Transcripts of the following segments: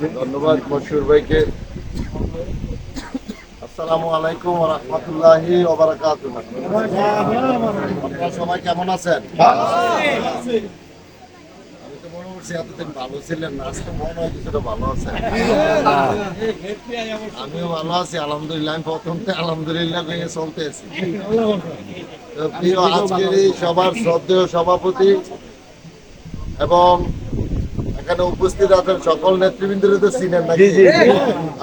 ধন্যবাদ মশুর ভাইকে। আসসালামু আলাইকুম রহমতুল্লাহি আপনারা সবাই কেমন আছেন? আমি তো এতদিন ভালো ছিলেন না কিছুটা ভালো আছেন। আমিও ভালো আছি, আলহামদুলিল্লাহ, আমি প্রথম থেকে আলহামদুলিল্লাহ ভেঙে চলতে আছি। আজকের এই সবার শ্রদ্ধেয় সভাপতি এবং এখানে উপস্থিত আছেন সকল নেতৃবৃন্দরে তো চিনেন নাকি?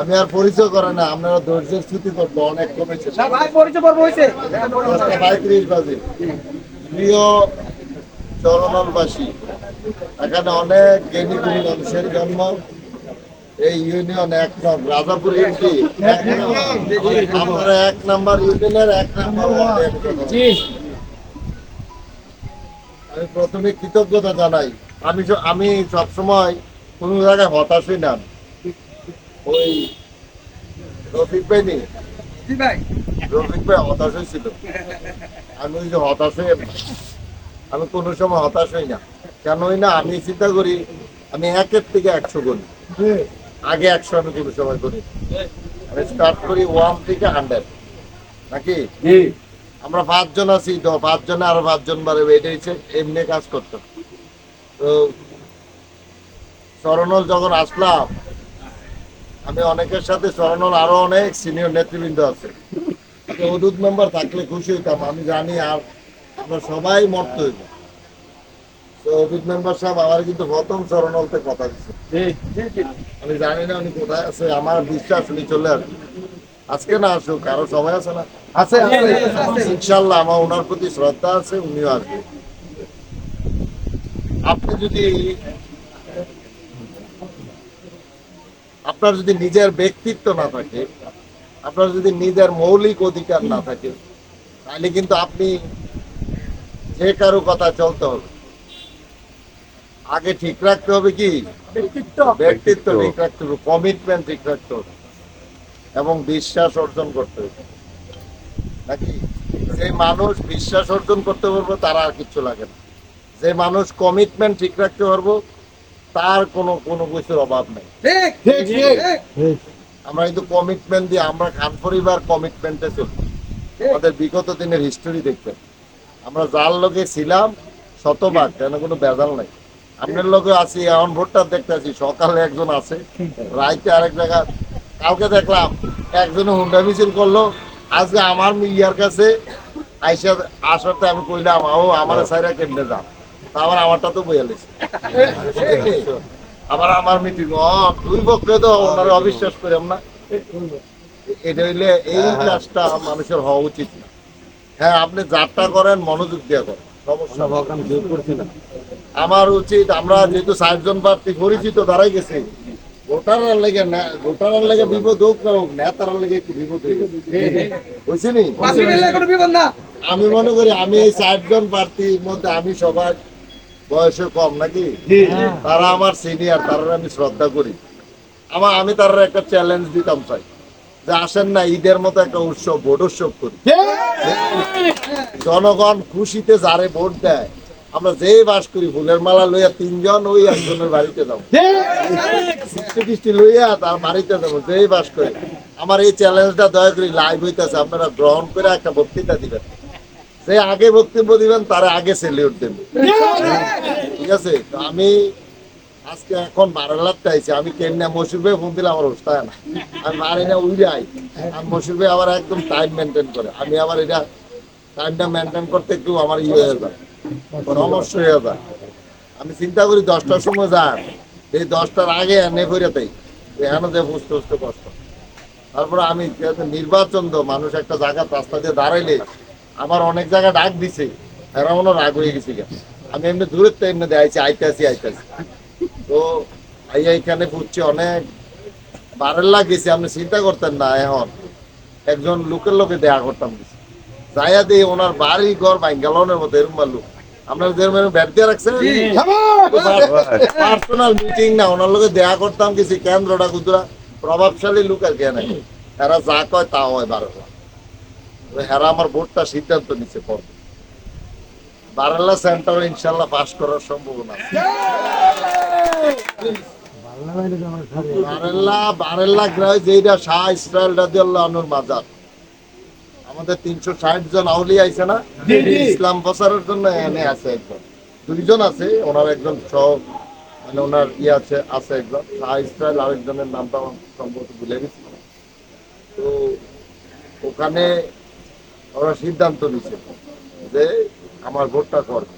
আমি আর পরিচয় করে না আপনারা ধৈর্যের স্মৃতি করব অনেক কমেছে। পঁয়ত্রিশ বাজে। প্রিয় চরণলবাসী এখানে অনেক জ্ঞানী গুণী মানুষের জন্ম। এই ইউনিয়ন এক নং রাজাপুর আমরা এক নাম্বার ইউনিয়নের এক নাম্বার আমি প্রথমে কৃতজ্ঞতা জানাই আমি আমি সবসময় কোন জায়গায় হতাশ হই না। ওই রফিক ভাই নেই? রফিক ভাই হতাশ হয়েছিল আমি ওই যে হতাশ হয়ে আমি কোনো সময় হতাশ হই না। কেন হই না আমি চিন্তা করি আমি একের থেকে একশো করি। আগে একশো আমি কোনো সময় করি আমি স্টার্ট করি ওয়ান থেকে হান্ড্রেড নাকি? আমরা পাঁচজন আছি তো পাঁচজনে আরও পাঁচজন বারে হচ্ছে এমনি কাজ করতাম তো সরনল যখন আসলাম আমি অনেকের সাথে সরনল আরও অনেক সিনিয়র নেতৃবৃন্দ আছে। হদুদ মেম্বার থাকলে খুশি হইতাম আমি জানি আর আমরা সবাই মরতে হইব। তো মেম্বার সাহেব আমার কিন্তু প্রথম সরনলতে কথা দিচ্ছে আমি জানি না উনি কোথায় আছে আমার বিশ্বাস উনি চলে আসবে আজকে না আসুক কারও সময় আছে না? আছে। ইনশাল্লাহ আমার ওনার প্রতি শ্রদ্ধা আছে উনিও আসবে। আপনি যদি আপনার যদি নিজের ব্যক্তিত্ব না থাকে আপনার যদি নিজের মৌলিক অধিকার না থাকে তাহলে কিন্তু আপনি যে কারও কথা চলতে হবে। আগে ঠিক রাখতে হবে কি? ব্যক্তিত্ব। ঠিক রাখতে হবে কমিটমেন্ট ঠিক রাখতে হবে এবং বিশ্বাস অর্জন করতে হবে। নাকি যে মানুষ বিশ্বাস অর্জন করতে পারব তারা আর কিচ্ছু লাগে না। যে মানুষ কমিটমেন্ট ঠিক রাখতে পারব তার কোনো কোনো কিছুর অভাব নেই। আমরা কিন্তু কমিটমেন্ট দিয়ে আমরা খান পরিবার কমিটমেন্টে চলি। আমাদের বিগত দিনের হিস্টোরি দেখবেন। আমরা যার লোকে ছিলাম শতভাগ কেন কোনো বেজাল নাই। আপনার লোকে আছি এখন ভোটটা দেখতে আছি সকালে একজন আছে। রাইতে আরেক জায়গা কালকে দেখলাম একজনে হুন্ডা মিছিল করল। আজকে আমার ইয়ার কাছে আইসা আসাতে আমি কইলাম ও আমার সাইরা কেমনে তা আবার আমারটা তো বইয়ালিস আবার আমার মিটিং দুই পক্ষে তো ওনারা অবিশ্বাস না। এটা হইলে এই কাজটা মানুষের হওয়া উচিত না। হ্যাঁ আপনি যাত্রা করেন মনোযোগ দিয়ে করেন। আমার উচিত আমরা যেহেতু ষাটজন প্রার্থী পরিচিত দাঁড়াই গেছি। ভোটারের লেগে ভোটারের লেগে বিপদ হোক না হোক নেতার লেগে একটু বিপদ বুঝছি আমি মনে করি আমি এই ষাটজন প্রার্থীর মধ্যে আমি সবার বয়সে কম নাকি? তারা আমার সিনিয়র তারা আমি শ্রদ্ধা করি। আমার আমি তারা একটা চ্যালেঞ্জ দিতাম চাই যে আসেন না ঈদের মতো একটা উৎসব ভোট উৎসব করি। জনগণ খুশিতে যারে ভোট দেয় আমরা যেই বাস করি ফুলের মালা লইয়া তিনজন ওই একজনের বাড়িতে যাব। টিষ্টি লইয়া তার বাড়িতে যাব যেই বাস করি। আমার এই চ্যালেঞ্জটা দয়া করি লাইভ হইতেছে আপনারা গ্রহণ করে একটা বক্তৃতা দিবেন। যে আগে বক্তব্য দিবেন তারা আগে সেলিউট দেবেন ঠিক আছে? আমি আজকে এখন বারালাত চাইছি আমি কেন্না মসুর ভাই ফোন দিলে আমার উস্তায় না। আমি মারি না উড়ে যাই আর মসুর ভাই আবার একদম টাইম মেনটেন করে। আমি আবার এটা টাইমটা মেনটেন করতে একটু আমার ইয়ে হয়ে যায়, পরামর্শ হয়ে যায়। আমি চিন্তা করি দশটার সময় যান। এই দশটার আগে এনে করে এখানে যে বুঝতে বুঝতে কষ্ট। তারপরে আমি নির্বাচন তো মানুষ একটা জায়গা রাস্তা দিয়ে দাঁড়াইলে আমার অনেক জায়গা ডাক দিছে। এরা মনে রাগ হয়ে গেছে আমি এমনি দূরের তো এমনি দেখাইছি আইতাছি আইতাছি তো আইয়া এখানে বুঝছি অনেক। বারেল্লা গেছি আপনি চিন্তা করতেন না এখন। একজন লোকের লোকে দেখা করতাম যাইয়া দিয়ে ওনার বাড়ি ঘর মতো এরকম লোক। আপনার যেরকম ব্যাট দিয়ে রাখছেন পার্সোনাল মিটিং না ওনার লোকে দেখা করতাম কিছু কেন্দ্রটা কুদরা প্রভাবশালী লোক আর কে নাই এরা যা কয় তা হয় বারোলা হেরা আমার ভোটটা সিদ্ধান্ত নিচ্ছে পর। বারেলা সেন্টার ইনশাল্লাহ পাস করার সম্ভাবনা বারেল্লা বারেল্লা গ্রামে যেটা শাহ ইসরায়েল রাদিয়াল্লাহু মাজার আমাদের তিনশো ষাট জন আউলি আইছে না? ইসলাম প্রচারের জন্য এনে আছে একজন। দুইজন আছে ওনার একজন সহ মানে ওনার ইয়ে আছে আছে একজন। শাহ ইসরায়েল আরেকজনের নামটা আমার সম্ভবত ভুলে গেছি। তো ওখানে ওরা সিদ্ধান্ত নিছে যে আমার ভোটটা করবে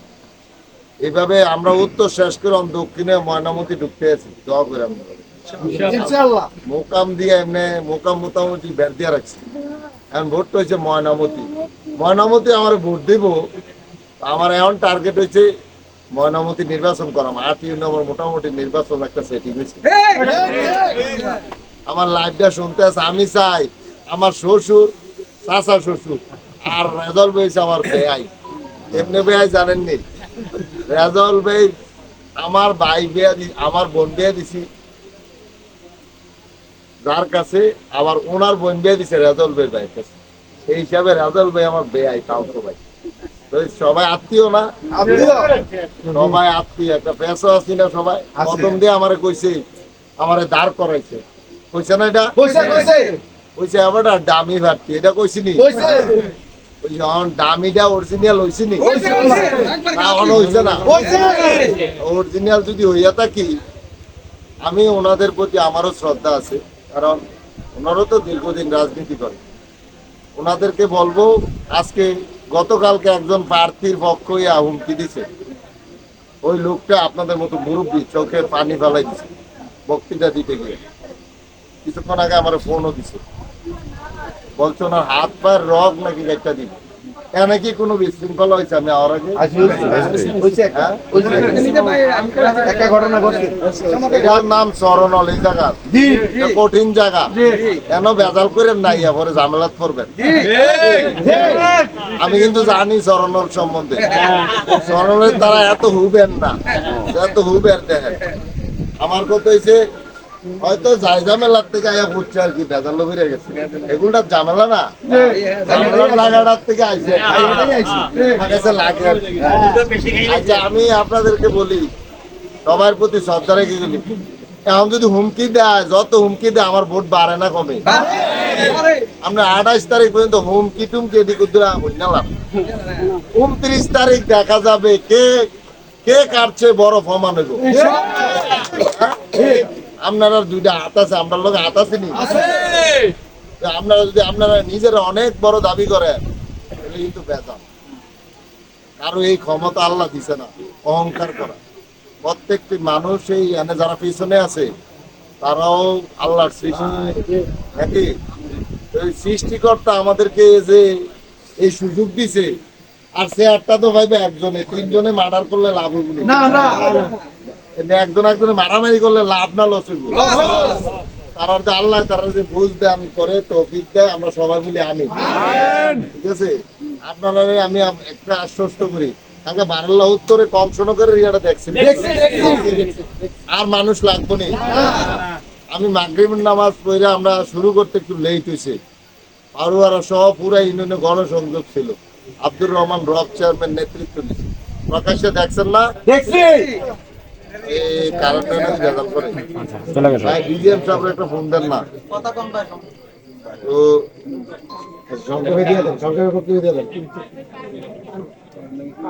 এইভাবে আমরা উত্তর শেষ করলাম দক্ষিণে ময়নামতি ঢুকতে আছি। দোয়া করে মোকাম দিয়ে এমনি মোকাম মোটামুটি বের দিয়ে রাখছি। এখন ভোটটা হয়েছে ময়নামতি। ময়নামতি আমার ভোট দিব। আমার এখন টার্গেট হয়েছে ময়নামতি নির্বাচন করাম আট আমার মোটামুটি নির্বাচন একটা সেটিং হয়েছে আমার লাইফটা শুনতে আছে আমি চাই। আমার শ্বশুর চাচা শ্বশুর আর রেজল আমার বেয়াই। এমনি জানেননি রেজল আমার ভাই বিয়া আমার বোন বিয়া দিছি। যার কাছে আবার ওনার বোন বিয়ে দিছে রেজল ভাই ভাইয়ের কাছে। সেই হিসাবে রেজল ভাই আমার কাউকে ভাই সবাই। আত্মীয় না? সবাই আত্মীয় একটা পেশা আছি না সবাই? প্রথম দিয়ে আমারে কইছে আমারে দাঁড় করাইছে। কইছে না এটা? কইছে কইছে। কইছে আবার ডামি ভাবছি এটা কইছিনি কইছে। অরিজিনাল না? না যদি হইয়া থাকি আমি ওনাদের প্রতি আমারও শ্রদ্ধা আছে কারণ ওনারও তো দীর্ঘদিন রাজনীতি করে। ওনাদেরকে বলব আজকে গতকালকে একজন প্রার্থীর পক্ষ হইয়া হুমকি দিছে। ওই লোকটা আপনাদের মতো মুরব্বী চোখে পানি ফেলাই দিছে বক্তৃতা দিতে গিয়ে। কিছুক্ষণ আগে আমার ফোনও দিছে। বলছে ওনার হাত পায়ের রগ নাকি একটা দিবে? এখানে কি কোনো বিশৃঙ্খলা হয়েছে? আমি আর আগে? একটা। ঘটনা ঘটছে। এটার নাম এই জায়গা। কঠিন জায়গা। কেন বেজাল করে নাই? পরে ঝামেলাত করবেন। আমি কিন্তু জানি চরণল সম্বন্ধে। চরণের দ্বারা এত হুবেন না। এত হুবের দেখেন আমার কথা হয়েছে হয়তো যাই ঝামেলার থেকে আয়া পড়ছে আর কি বেড়ে গেছে। এগুলোটা ঝামেলা না। লাগাটার থেকে লাগে আচ্ছা আমি আপনাদেরকে বলি সবার প্রতি শ্রদ্ধা রেখে গেলি। এখন যদি হুমকি দেয় যত হুমকি দেয় আমার ভোট বাড়ে না কমে। আমরা আঠাশ তারিখ পর্যন্ত হুমকি টুমকি এদিক বুঝলাম উনত্রিশ তারিখ দেখা যাবে কে কে কাটছে বড় ফমান হইব। আপনারা দুইটা হাত আছে লোক হাত আছে নি? আপনারা যদি আপনারা নিজেরা অনেক বড় দাবি করেন তাহলে কিন্তু কারও এই ক্ষমতা আল্লাহ দিছে না অহংকার করা। প্রত্যেকটি মানুষ এই এনে যারা পিছনে আছে তারাও আল্লাহর সৃষ্টি। নাকি? সৃষ্টিকর্তা আমাদেরকে যে এই সুযোগ দিছে আর সে একটা তো ভাইবে একজনে তিনজনে মার্ডার করলে লাভ হবে না। একজন একজনে মারামারি করলে লাভ না লস হইব। তার অর্থে আল্লাহ তারা যে বুঝ দেন করে তৌফিক দেয় আমরা সবাই মিলে আনি ঠিক আছে? আপনারা আমি একটা আশ্বস্ত করি। বারাল্লাহ উত্তরে কম শোনো করে রিয়াটা দেখছি। আর মানুষ লাগবো নি। আমি মাগরিবের নামাজ পড়ে আমরা শুরু করতে একটু লেট হয়েছে পারুয়ারা সহ পুরা ইউনিয়নে গণসংযোগ ছিল। আব্দুর রহমান রক চেয়ারম্যান নেতৃত্ব দিচ্ছে প্রকাশ্যে দেখছেন না? দেখছি। এই কারণটা নাকি বেজাল করে ভাই ডিজিএম সাহেবের একটা ফোন দেন না? তো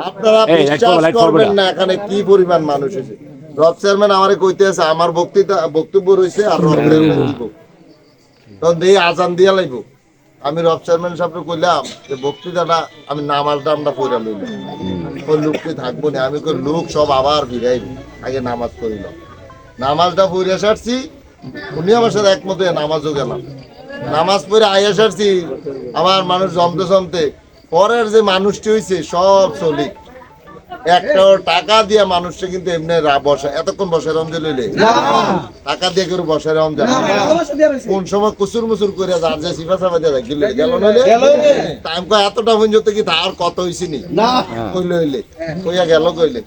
আপনারা এই, লাইট বিশ্বাস করব, লাইট করব করবেন না। না এখানে কি পরিমাণ মানুষ এসেছে রব চেয়ারম্যান আমারে কইতে আছে আমার বক্তৃতা বক্তব্য রয়েছে আর রব দিব তখন দিয়ে আজান দিয়া লাগব আমি রব চেয়ারম্যান সাহেবকে কইলাম যে বক্তৃতাটা আমি নামাজটা আমরা পড়া লইলাম ওই লোকটি থাকব না, আমি কই লোক সব আবার ভিড়াইব আগে নামাজ পড়িলাম নামাজটা পড়ে সারছি, উনি আমার সাথে একমত নামাজও গেলাম। নামাজ পড়ে আইয়া সারছি আমার মানুষ জমতে জমতে পরের যে মানুষটি হয়েছে সব চলিক টাকা দিয়ে মানুষকে কিন্তু এমনি রা- বসা। এতক্ষণ বসে রমজে লইলে? টাকা দিয়ে কেউ বসে রমজে কোন সময় কুসুর মুসুর করে যার যে সিফা সাফা দিয়ে গেল গেল নইলে? টাইম কয় এতটা পর্যন্ত কি তার কত নি। কইলে হইলে। কইয়া গেল কইলে।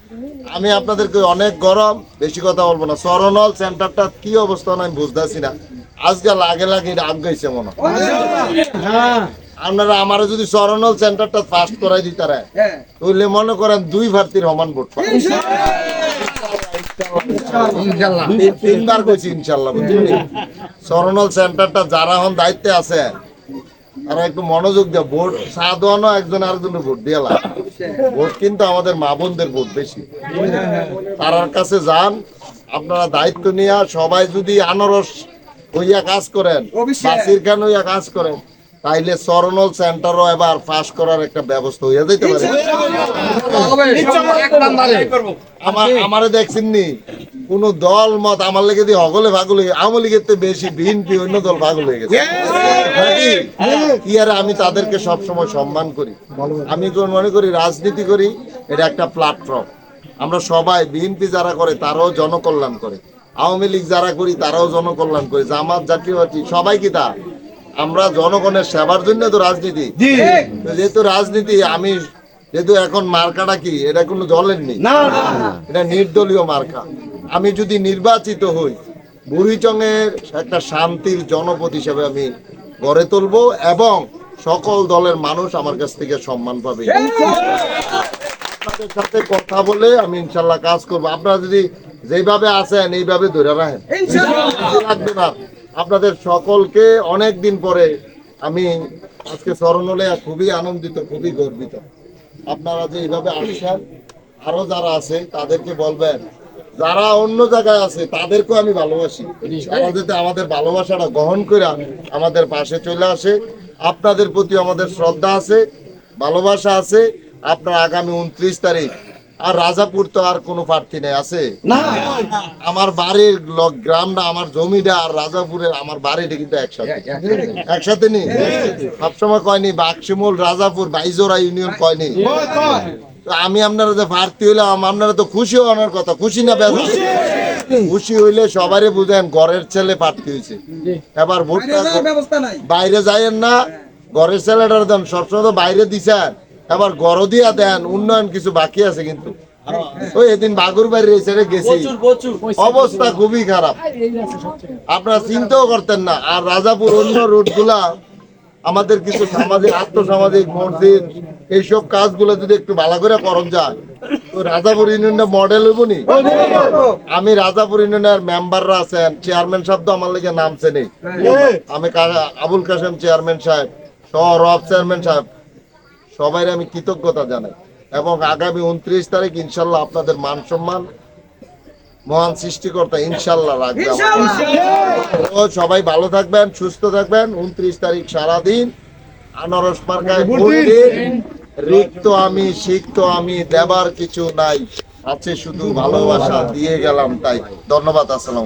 আমি আপনাদেরকে অনেক গরম বেশি কথা বলব না। সরনল সেন্টারটা কি অবস্থা আমি বুঝতেছি না। আজকে লাগে লাগে এটা আগাইছে মনে হয়। আপনারা আমার যদি সরনল সেন্টারটা ফাস্ট করাই দিতারা তাহলে মনে করেন দুই ভারতীর সমান ভোট তিনবার কইছি ইনশাল্লাহ সরনল সেন্টারটা যারা এখন দায়িত্বে আছে তারা একটু মনোযোগ দিয়ে ভোট সাধারণ একজন আরেকজনের ভোট দিয়ে ভোট কিন্তু আমাদের মা বোনদের ভোট বেশি। তারার কাছে যান আপনারা দায়িত্ব নিয়ে সবাই যদি আনারস হইয়া কাজ করেন। বাসির খান হইয়া কাজ করেন তাইলে সরনল সেন্টারও এবার পাস করার একটা ব্যবস্থা হইয়া যেতে পারে। আমার আমারে দেখছেন নি কোন দল মত আমার লেগে দিয়ে হগলে ভাগল আওয়ামী লীগের তো বেশি বিএনপি, অন্য দল ভাগল হয়ে গেছে। আর আমি তাদেরকে সব সময় সম্মান করি। আমি মনে করি রাজনীতি করি, এটা একটা প্ল্যাটফর্ম আমরা সবাই বিএনপি যারা করে, তারাও জনকল্যাণ করে। আওয়ামী লীগ যারা করি, তারাও জনকল্যাণ করে। জামাত জাতীয় সবাই কি তা? আমরা জনগণের সেবার জন্য তো রাজনীতি। যেহেতু রাজনীতি আমি যেহেতু এখন মার্কাটা কি এটা কোনো দলের নেই। এটা নির্দলীয় মার্কা। আমি যদি নির্বাচিত হই বুড়িচংয়ের একটা শান্তির জনপদ হিসেবে আমি গড়ে তুলবো এবং সকল দলের মানুষ আমার কাছ থেকে সম্মান পাবে। আপনাদের সাথে কথা বলে আমি ইনশাল্লাহ কাজ করব। আপনারা যদি যেভাবে আছেন এইভাবে ধরে রাখেন। লাগবে না। আপনাদের সকলকে অনেক দিন পরে আমি আজকে স্মরণ হলে খুবই আনন্দিত, খুবই গর্বিত। আপনারা যে এইভাবে আসছেন, আরও যারা আছে তাদেরকে বলবেন, যারা অন্য জায়গায় আছে তাদেরকেও আমি ভালোবাসি। যাতে আমাদের ভালোবাসাটা গ্রহণ করে আমাদের পাশে চলে আসে। আপনাদের প্রতি আমাদের শ্রদ্ধা আছে, ভালোবাসা আছে। আপনার আগামী উনত্রিশ তারিখ আর রাজাপুর তো আর কোনো প্রার্থী নেই আছে? আমার বাড়ির ল- গ্রামটা আমার জমিটা আর রাজাপুরের আমার বাড়িটা কিন্তু একসাথে। একসাথে নি সবসময় কয়নি বাক্সিমূল রাজাপুর বাইজোরা ইউনিয়ন কয়নি আমি আপনারা যে প্রার্থী হইলাম আপনারা তো খুশি হওয়ার কথা। খুশি না বেদা খুশি। হইলে সবারই বুঝেন ঘরের ছেলে প্রার্থী হয়েছে। এবার ভোটটা বাইরে যাইয়েন না ঘরের ছেলেটার দেন। সবসময় তো বাইরে দিছেন। এবার গড় দিয়া দেন উন্নয়ন কিছু বাকি আছে কিন্তু। ওই এদিন বাগুর ছেড়ে গেছি। অবস্থা খুবই খারাপ। আপনারা চিন্তাও করতেন না। আর রাজাপুর অন্য রোডগুলা আমাদের কিছু সামাজিক আর্থসামাজিক মসজিদ এইসব কাজগুলো যদি একটু ভালো করে করণ যায় তো রাজাপুর ইউনিয়নটা মডেল হইব নি? আমি রাজাপুর ইউনিয়নের মেম্বাররা আছেন। চেয়ারম্যান সাহেব তো আমার লেগে নামছে নেই আমি আবুল কাসেম চেয়ারম্যান সাহেব সহ রব চেয়ারম্যান সাহেব। সবাই আমি কৃতজ্ঞতা জানাই। এবং আগামী উনত্রিশ তারিখ ইনশাল্লাহ আপনাদের মান সম্মান মহান সৃষ্টিকর্তা ইনশাল্লাহ রাখবে সবাই ভালো থাকবেন সুস্থ থাকবেন। উনত্রিশ তারিখ সারাদিন আনারস দিন। রিক্ত আমি সিক্ত আমি দেবার কিছু নাই। আছে শুধু ভালোবাসা দিয়ে গেলাম তাই। ধন্যবাদ আসসালাম